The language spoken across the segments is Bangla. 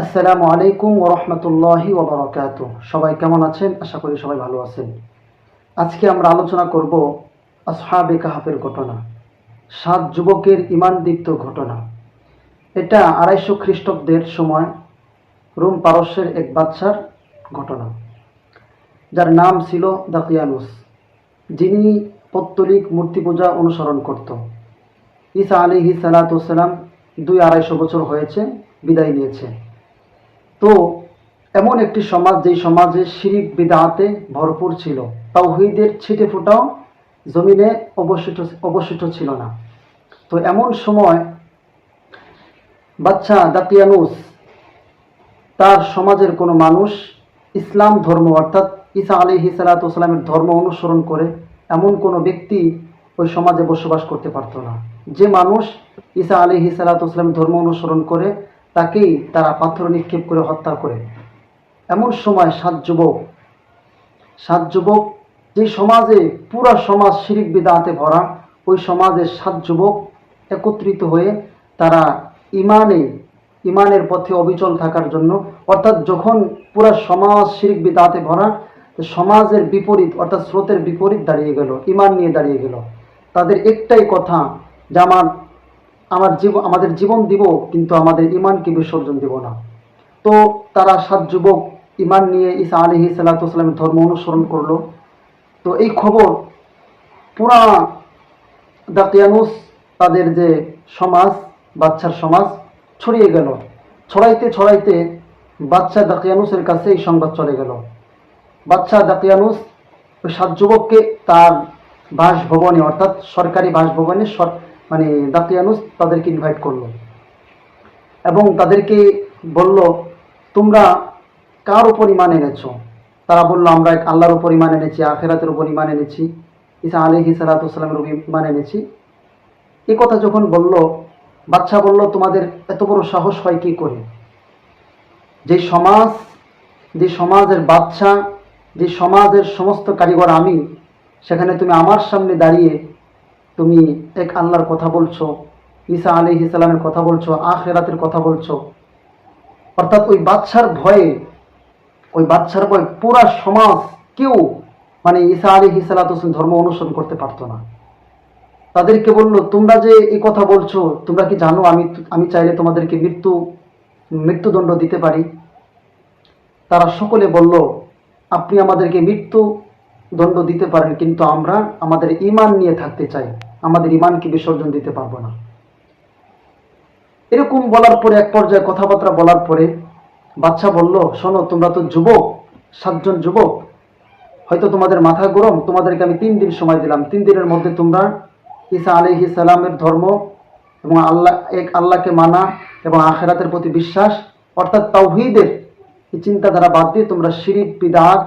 আসসালামু আলাইকুম ওরহমতুল্লাহি ওবরাকাত সবাই কেমন আছেন? আশা করি সবাই ভালো আছেন। আজকে আমরা আলোচনা করব আসহাবে কাহাফের ঘটনা, সাত যুবকের ইমানদীপ্ত ঘটনা। এটা আড়াইশো খ্রিস্টাব্দের সময় রোম পারস্যের এক বাচ্চার ঘটনা, যার নাম ছিল দাকিয়ানুস, যিনি পত্তলিক মূর্তি পূজা অনুসরণ করত। ঈসা আলিহি সালাতাম দুই আড়াইশো বছর হয়েছে, বিদায় নিয়েছে। তো এমন একটি সমাজ, যেই সমাজে শিরিক বিদাতে ভরপুর ছিল, তাওহিদের ছিটে ফোটাও জমিনে অবশিষ্ট অবশিষ্ট ছিল না। তো এমন সময় বাচ্চা দাকিয়ানুস তার সমাজের কোনো মানুষ ইসলাম ধর্ম, অর্থাৎ ঈসা আলিহি সালাতামের ধর্ম অনুসরণ করে এমন কোনো ব্যক্তি ওই সমাজে বসবাস করতে পারত না। যে মানুষ ঈসা আলিহি সালাতামের ধর্ম অনুসরণ করে তাকেই তারা পাথর নিক্ষেপ করে হত্যা করে। এমন সময় সাত যুবক সাত যুবক, যে সমাজে পুরা সমাজ শিরিক বিদাতে ভরা, ওই সমাজের সাত যুবক একত্রিত হয়ে তারা ইমানে, ইমানের পথে অবিচল থাকার জন্য, অর্থাৎ যখন পুরা সমাজ শিরিক বিদাতে ভরা, সমাজের বিপরীত, অর্থাৎ স্রোতের বিপরীত দাঁড়িয়ে গেল, ইমান নিয়ে দাঁড়িয়ে গেল। তাদের একটাই কথা, যে আমার আমার জীবন আমাদের জীবন দিব, কিন্তু আমাদের ইমানকে বিসর্জন দিব না। তো তারা সাত যুবক ইমান নিয়ে ঈসা আলহি সাল্লাতামের ধর্ম অনুসরণ করল। তো এই খবর পুরা দাকিয়ানুস তাদের যে সমাজ, বাচ্চার সমাজ, ছড়িয়ে গেল। ছড়াইতে ছড়াইতে বাচ্চা দাকিয়ানুসের কাছে এই সংবাদ চলে গেল। বাচ্চা দাকিয়ানুস ওই সাত যুবককে তার বাসভবনে, অর্থাৎ সরকারি বাসভবনে মানে দাকিয়ানুস তাদেরকে ইনভাইট করল। এবং তাদেরকে বলল, তোমরা কার উপর ইমান এনেছো? তারা বলল, আমরা এক আল্লাহর উপর ইমান এনেছি, আখেরাতের উপর ইমান এনেছি, ঈসা আলহি সালাতামের উপর ইমান এনেছি। এ কথা যখন বলল বাচ্চা বলল, তোমাদের এত বড় সাহস হয় কি করে? যে সমাজ, যে সমাজের বাচ্চা যে সমাজের সমস্ত কারিগর আমি, সেখানে তুমি আমার সামনে দাঁড়িয়ে তুমি এক আল্লাহর কথা বলছো, ঈসা আলী ইসলামের কথা বলছো, আখেরাতের কথা বলছো। অর্থাৎ ওই বাচ্চার ভয়ে, ওই বাচ্চার ভয়ে পুরা সমাজ কেউ মানে ঈসা আলী হিসালাতসিন ধর্ম অনুসরণ করতে পারতো না। তাদেরকে বলল, তোমরা যে এই কথা বলছো, তোমরা কি জানো আমি আমি চাইলে তোমাদেরকে মৃত্যু, মৃত্যুদণ্ড দিতে পারি? তারা সকলে বলল, আপনি আমাদেরকে মৃত্যু দণ্ড দিতে পারেন, কিন্তু আমরা আমাদের ইমান নিয়ে থাকতে চাই। আমাদের ইমানকে বিসর্জন দিতে পারব না। এরকম বলার পরে, এক পর্যায়ে কথাবার্তা বলার পরে বাচ্চা বলল, শোনো, তোমরা তো যুবক, সাতজন যুবক। হয়তো তোমাদের মাথা গরম, তোমাদেরকে আমি তিন দিন সময় দিলাম। তিন দিনের মধ্যে তোমরা ঈসা আলহি সালামের ধর্ম এবং আল্লাহ, এক আল্লাহকে মানা এবং আখেরাতের প্রতি বিশ্বাস, অর্থাৎ তাওহিদের এই চিন্তাধারা বাদ দিয়ে তোমরা শিরিক, বিদাত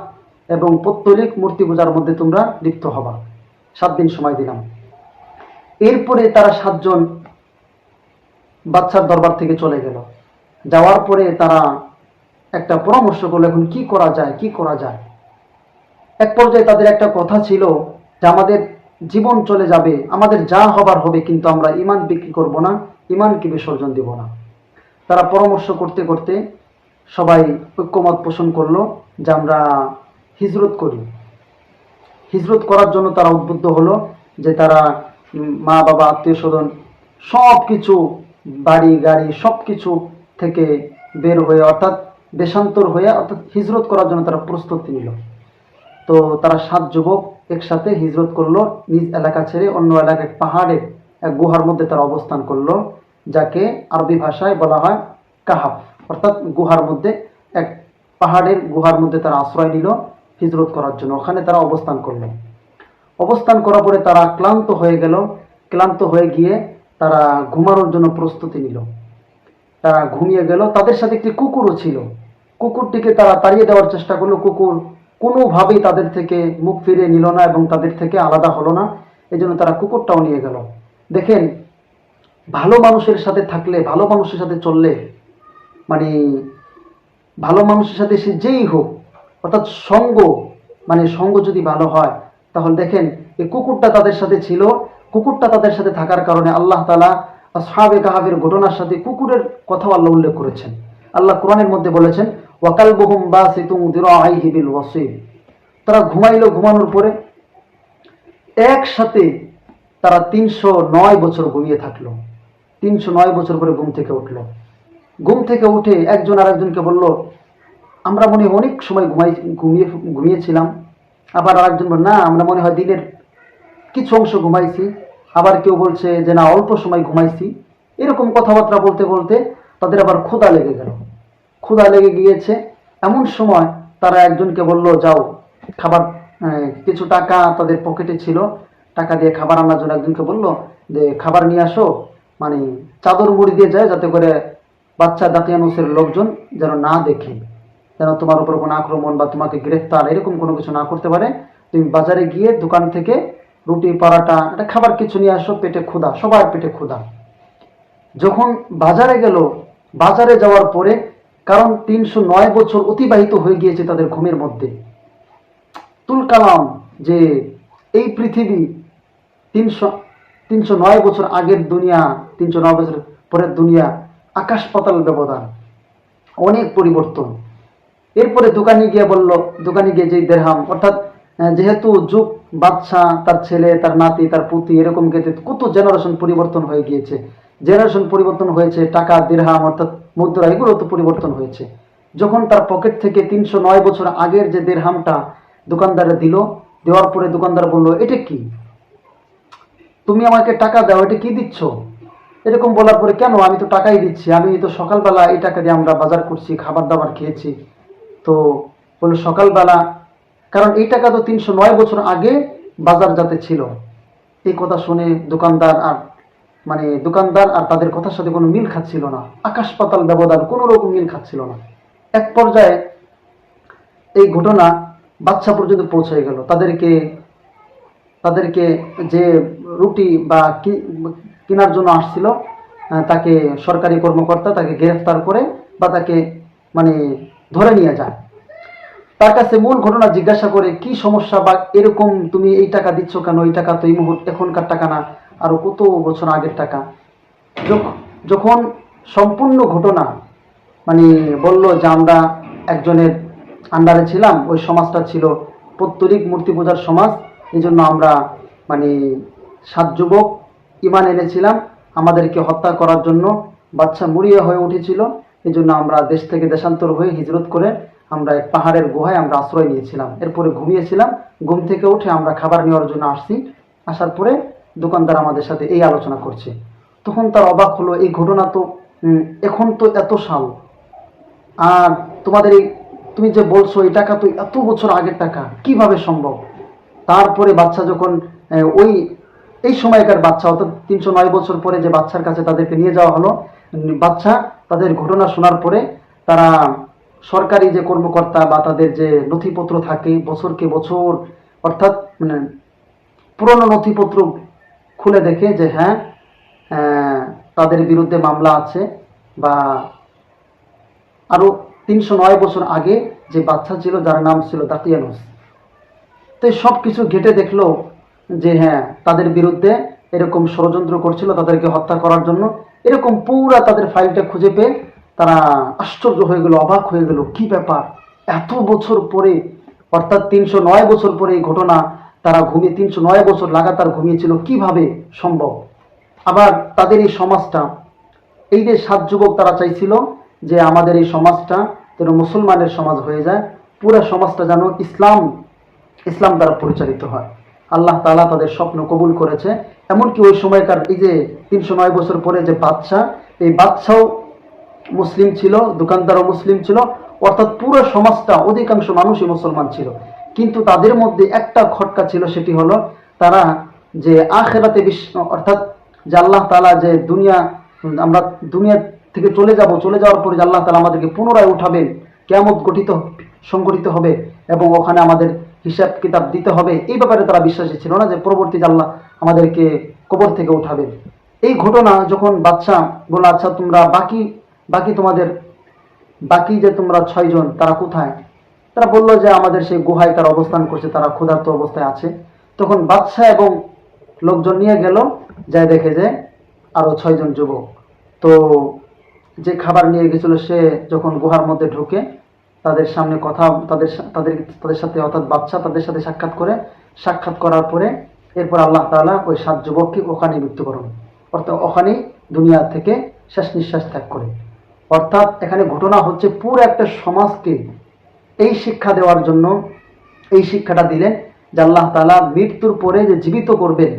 এবং পত্তলিক মূর্তি পূজার মধ্যে তোমরা লিপ্ত হবা। সাত দিন সময় দিলাম। এরপরে তারা সাতজন বাচ্চার দরবার থেকে চলে গেল। যাওয়ার পরে তারা একটা পরামর্শ করল, এখন কি করা যায়, কি করা যায়? এক পর্যায়ে তাদের একটা কথা ছিল যে, আমাদের জীবন চলে যাবে, আমাদের যা হবার হবে, কিন্তু আমরা ইমান বিক্রি করব না ইমানকে বিসর্জন দিব না। তারা পরামর্শ করতে করতে সবাই ঐক্যমত পোষণ করল যে, আমরা হিজরত করি। হিজরত করার জন্য তারা উদ্বুদ্ধ হলো যে, তারা মা বাবা আত্মীয় স্বজন সব কিছু বাড়ি, গাড়ি সব কিছু থেকে বের হয়ে অর্থাৎ দেশান্তর হয়ে অর্থাৎ হিজরত করার জন্য তারা প্রস্তুতি নিল। তো তারা সাত যুবক একসাথে হিজরত করল, নিজ এলাকা ছেড়ে অন্য এলাকায় পাহাড়ের এক গুহার মধ্যে তারা অবস্থান করল, যাকে আরবি ভাষায় বলা হয় কাহাফ। অর্থাৎ গুহার মধ্যে এক পাহাড়ের গুহার মধ্যে তারা আশ্রয় নিল, হিজরত করার জন্য। ওখানে তারা অবস্থান করল। অবস্থান করার পরে তারা ক্লান্ত হয়ে গেল। ক্লান্ত হয়ে গিয়ে তারা ঘুমানোর জন্য প্রস্তুতি নিল। তারা ঘুমিয়ে গেল। তাদের সাথে একটি কুকুরও ছিল। কুকুরটিকে তারা তাড়িয়ে দেওয়ার চেষ্টা করল। কুকুর কোনোভাবেই তাদের থেকে মুখ ফিরিয়ে নিল না এবং তাদের থেকে আলাদা হলো না। এই জন্য তারা কুকুরটাও নিয়ে গেল। দেখেন, ভালো মানুষের সাথে থাকলে, ভালো মানুষের সাথে চললে মানে ভালো মানুষের সাথে সে যেই হোক, অর্থাৎ সঙ্গ মানে সঙ্গ যদি ভালো হয় তাহলে দেখেন, এই কুকুরটা তাদের সাথে ছিল। কুকুরটা তাদের সাথে থাকার কারণে আল্লাহ তালা আসহাবে কাহাবের ঘটনার সাথে কুকুরের কথাও আল্লাহ উল্লেখ করেছেন। আল্লাহ কোরআনের মধ্যে বলেছেন ওয়াকাল বহুম বা সিতুং দিরাইহি বিল ওয়াসিল। তারা ঘুমাইলো ঘুমানোর পরে একসাথে তারা তিনশো নয় বছর ঘুমিয়ে থাকল। তিনশো নয় বছর পরে ঘুম থেকে উঠল। ঘুম থেকে উঠে একজন আর একজনকে বলল, আমরা মনে অনেক সময় ঘুমাই, ঘুমিয়ে, ঘুমিয়েছিলাম। আবার আরেকজন বলল, না, আমরা মনে হয় দিনের কিছু অংশ ঘুমাইছি। আবার কেউ বলছে যে, না, অল্প সময় ঘুমাইছি। এরকম কথাবার্তা বলতে বলতে তাদের আবার ক্ষুধা লেগে গেল। ক্ষুধা লেগে গিয়েছে। এমন সময় তারা একজনকে বলল, যাও, খাবার কিছু টাকা তাদের পকেটে ছিল। টাকা দিয়ে খাবার আনার জন্য একজনকে বলল যে খাবার নিয়ে আসো। মানে চাদর মুড়ি দিয়ে যায় যাতে করে বাচ্চা দাকিয়ানুসের লোকজন যেন না দেখে। যেন তোমার উপর কোনো আক্রমণ বা তোমাকে গ্রেফতার এরকম কোনো কিছু না করতে পারে, তুমি বাজারে গিয়ে দোকান থেকে রুটি, পরাটা, একটা খাবার কিছু নিয়ে আসো, পেটে ক্ষুধা, সবার পেটে ক্ষুধা। যখন বাজারে গেল, বাজারে যাওয়ার পরে কারণ তিনশো নয় বছর অতিবাহিত হয়ে গিয়েছে তাদের ঘুমের মধ্যে। তুল কালাম যে এই পৃথিবী তিনশো তিনশো নয় বছর আগের দুনিয়া, তিনশো নয় বছর পরের দুনিয়া আকাশ পাতাল ব্যবধান, অনেক পরিবর্তন। এরপরে দোকানে গিয়ে বলল, দোকানে গিয়ে যে দেড়হাম, অর্থাৎ যেহেতু যুগ বাচ্চা তার ছেলে, তার নাতি, তার পুতি, এরকম গেতে কত জেনারেশন পরিবর্তন হয়ে গিয়েছে। জেনারেশন পরিবর্তন হয়েছে, টাকা দিরহাম অর্থাৎ মুদ্রা, এগুলো তো পরিবর্তন হয়েছে। যখন তার পকেট থেকে তিনশো নয় বছর আগের যে দেড়হামটা দোকানদারে দিল, দেওয়ার পরে দোকানদার বলল, এটা কি? তুমি আমাকে টাকা দাও, এটা কি দিচ্ছ? এরকম বলার পরে, কেন? আমি তো টাকাই দিচ্ছি, আমি তো সকালবেলা এই টাকা দিয়ে আমরা বাজার করছি, খাবার দাবার খেয়েছি তো বলল সকালবেলা, কারণ এই টাকা তো তিনশো নয় বছর আগে বাজার যাতে ছিল। এই কথা শুনে দোকানদার আর মানে দোকানদার আর তাদের কথার সাথে কোনো মিল খাচ্ছিল না। আকাশ পাতাল ব্যবধান কোনো রকম মিল খাচ্ছিল না। এক পর্যায়ে এই ঘটনা বাচ্চা পর্যন্ত পৌঁছে গেল। তাদেরকে তাদেরকে যে রুটি বা কেনার জন্য আসছিল তাকে সরকারি কর্মকর্তা তাকে গ্রেফতার করে বা তাকে মানে ধরে নিয়ে যায়। তার কাছে মূল ঘটনা জিজ্ঞাসা করে, কি সমস্যা বা এরকম তুমি এই টাকা দিচ্ছ কেন? এই টাকা তো এই মুহূর্তে, এখনকার টাকা না, আরও কত বছর আগের টাকা? যখ- যখন সম্পূর্ণ ঘটনা মানে বলল যে আমরা একজনের আন্ডারে ছিলাম, ওই সমাজটা ছিল পত্তরিক মূর্তি পূজার সমাজ এই জন্য আমরা মানে সাত যুবক ইমান এনেছিলাম। আমাদেরকে হত্যা করার জন্য বাচ্চা মুড়িয়ে হয়ে উঠেছিল। এই জন্য আমরা দেশ থেকে দেশান্তর হয়ে হিজরত করে আমরা এক পাহাড়ের গুহায় আমরা আশ্রয় নিয়েছিলাম। এরপরে ঘুমিয়েছিলাম। ঘুম থেকে উঠে আমরা খাবার নেওয়ার জন্য আসছি। আসার পরে দোকানদার আমাদের সাথে এই আলোচনা করছে। তখন তার অবাক হলো, এই ঘটনা তো এখন তো এত সাল। আর তোমাদের এই, তুমি যে বলছো এই টাকা তো এত বছর আগের টাকা, কীভাবে সম্ভব? তারপরে বাচ্চা যখন ওই, এই সময়কার বাচ্চা, অর্থাৎ তিনশো নয় বছর পরে যে বাচ্চার কাছে তাদেরকে নিয়ে যাওয়া হলো বাচ্চা তাদের ঘটনা শোনার পরে তারা সরকারি যে কর্মকর্তা বা তাদের যে নথিপত্র থাকে বছরকে বছর, অর্থাৎ মানে পুরনো নথিপত্র খুলে দেখে যে হ্যাঁ তাদের বিরুদ্ধে মামলা আছে বা আরও তিনশো নয় বছর আগে যে বাচ্চা ছিল যার নাম ছিল দাকিয়ানুস তো সব কিছু ঘেটে দেখল যে হ্যাঁ তাদের বিরুদ্ধে এরকম ষড়যন্ত্র করছিল তাদেরকে হত্যা করার জন্য। এরকম পুরা তাদের ফাইলটা খুঁজে পেয়ে তারা আশ্চর্য হয়ে গেল, অবাক হয়ে গেল, কি ব্যাপার? এত বছর পরে, অর্থাৎ তিনশো নয় বছর পরে এই ঘটনা তারা ঘুমিয়ে, তিনশো নয় বছর লাগাতার ঘুমিয়েছিল, কীভাবে সম্ভব? আবার তাদের এই সমাজটা, এই যে সাত যুবক তারা চাইছিল যে আমাদের এই সমাজটা যেন মুসলমানের সমাজ হয়ে যায়, পুরা সমাজটা যেন ইসলাম ইসলাম দ্বারা পরিচালিত হয়। আল্লাহ তালা তাদের স্বপ্ন কবুল করেছে। এমনকি ওই সময়কার এই যে তিনশো নয় বছর পরে যে বাদশা এই বাদশাও মুসলিম ছিল, দোকানদারও মুসলিম ছিল, অর্থাৎ পুরো সমাজটা অধিকাংশ মানুষই মুসলমান ছিল। কিন্তু তাদের মধ্যে একটা খটকা ছিল, সেটি হলো তারা যে আখেরাতে বিশ্ব অর্থাৎ যে আল্লাহ তাআলা যে দুনিয়া, আমরা দুনিয়া থেকে চলে যাব, চলে যাওয়ার পরে যে আল্লাহ তাআলা আমাদেরকে পুনরায় উঠাবেন, কেয়ামত গঠিত, সংগঠিত হবে এবং ওখানে আমাদের হিসাব কিতাব দিতে হবে। এই ব্যাপারে তারা বিশ্বাসী ছিল না যে পরবর্তী আল্লাহ আমাদেরকে কবর থেকে উঠাবে এই ঘটনা যখন বাচ্চা বলল আচ্ছা তোমরা বাকি বাকি তোমাদের, বাকি যে তোমরা ছয়জন তারা কোথায়? তারা বলল যে, আমাদের সেই গুহায় তারা অবস্থান করছে, তারা ক্ষুধার্ত অবস্থায় আছে। তখন বাদশাহ এবং লোকজন নিয়ে গেল যাই দেখে যে আরও ছয়জন যুবক। তো যে খাবার নিয়ে গেছিল সে যখন গুহার মধ্যে ঢুকে তাদের সামনে কথা, তাদের তাদের তাদের সাথে অর্থাৎ বাচ্চা তাদের সাথে সাক্ষাৎ করে, সাক্ষাৎ করার পরে এরপর আল্লাহ তাআলা ওই সাত যুবককে ওখানে মৃত্যুবরণ অর্থাৎ ওখানেই দুনিয়া থেকে শেষ নিঃশ্বাস ত্যাগ করে। অর্থাৎ এখানে ঘটনা হচ্ছে পুরো একটা সমাজকে এই শিক্ষা দেওয়ার জন্য, এই শিক্ষাটা দিলেন যে আল্লাহ তালা মৃত্যুর পরে যে জীবিত করবেন,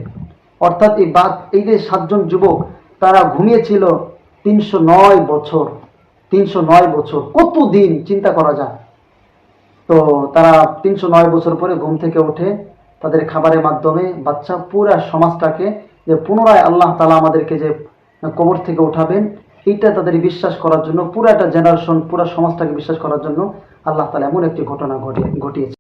অর্থাৎ এই বাদ, এই যে সাতজন যুবক, তারা ঘুমিয়েছিল তিনশো নয় বছর। তিনশো নয় বছর। কত দিন চিন্তা করা যায়? তো তারা তিনশো নয় বছর পরে ঘুম থেকে ওঠে তাদের খাবারের মাধ্যমে বাচ্চা পুরা সমাজটাকে যে পুনরায় আল্লাহ তালা আমাদেরকে যে কবর থেকে উঠাবেন, এইটা তাদের বিশ্বাস করার জন্য পুরো একটা জেনারেশন পুরো সমাজটাকে বিশ্বাস করার জন্য আল্লাহ তালা এমন একটি ঘটনা ঘটে ঘটিয়েছে।